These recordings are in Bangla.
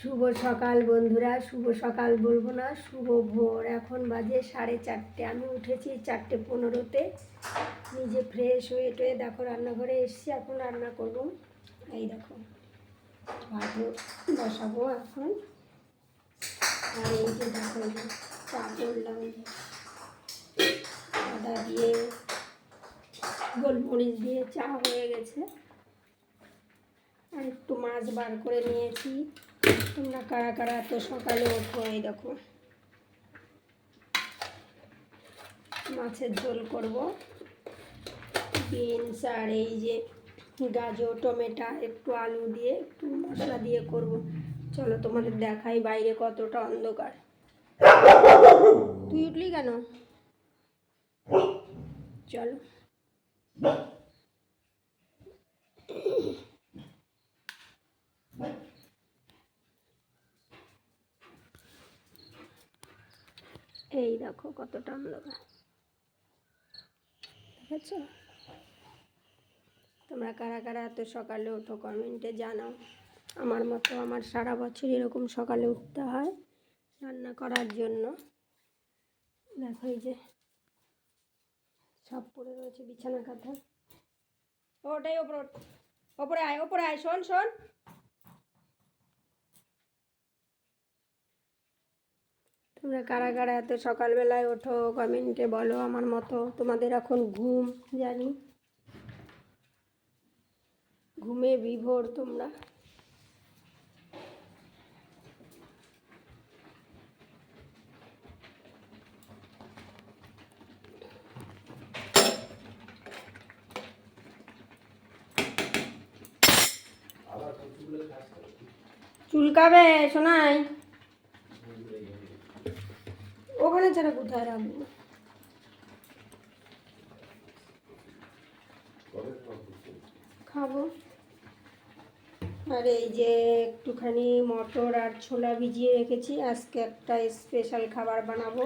শুভ সকাল বন্ধুরা, শুভ সকাল বলব না, শুভ ভোর। এখন বাজে সাড়ে চারটে, আমি উঠেছি চারটে পনেরোতে। নিজে ফ্রেশ হয়ে টয়ে দেখো রান্নাঘরে এসছি, এখন রান্না করব। এই দেখো ভাত বসাবো এখন। আর এই যে দেখো চা করলাম আদা দিয়ে, গোলমরিচ দিয়ে চা হয়ে গেছে। আর একটু মাছ বার করে নিয়েছি। তোমরা কারা কারা এত সকালে ওঠো এই দেখো। মাছের ঝোল করব। বিনস আর এই যে গাজর, টমেটো, একটু আলু দিয়ে, একটু মশলা দিয়ে করব। চলো তোমাদের দেখাই বাইরে কতটা অন্ধকার। তুই উঠলি কেন? চলো। এই দেখো কতটা অন্ধকার দেখেছ তোমরা কারা কারা এত সকালে ওঠো কমেন্টে জানাও। আমার মতো আমার সারা বছর এরকম সকালে উঠতে হয় রান্না করার জন্য। দেখো এই যে সব পড়ে রয়েছে বিছানা কাঁথা। ওটাই ওপর ওপরে আয় ওপরে আয় শোন শোন। তোমরা কারা কারা এত সকালবেলায় ওঠো কমেন্টে বলো আমার মতো। তোমাদের এখন ঘুম, জানি। ঘুমে বিভোর তোমরা। চুলকাবে শোনাই ওখানে ছাড়া কোথায় রাখব খাব। আর এই যে একটুখানি মটর আর ছোলা ভিজিয়ে রেখেছি, আজকে একটা স্পেশাল খাবার বানাবো।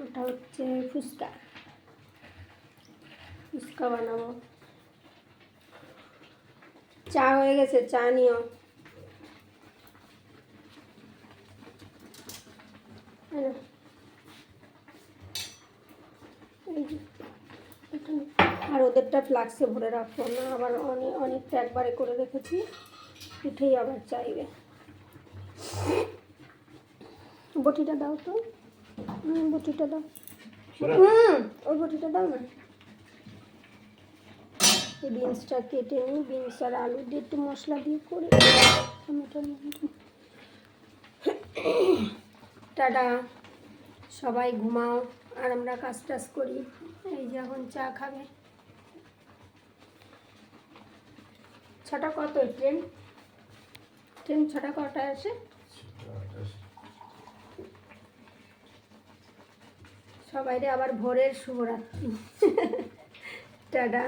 ওটা হচ্ছে ফুচকা। ফুচকা বানাবো। চা হয়ে গেছে, চা নিও। নাও। আর ওদেরটা ফ্লাক্সে ভরে রাখব না আবার অনেক অনেকটা একবারে করে রেখেছি উঠেই আবার চাইবে। বটিটা দাও তো। বটিটা দাও। হুম ওই বটিটা দাও না। এই বিনসটা কেটে নিই বিনস আর আলু দিয়ে একটু মশলা দিয়ে করে টমেটো টাটা। সবাই ঘুমাও আর আমরা কাজ টাজ করি। এই যে এখন চা খাবে। ছটা কত ট্রেন? ট্রেন ছটা কটায় আসে। সবাইরে আবার ভোরের শুভরাত্রি। টাটা।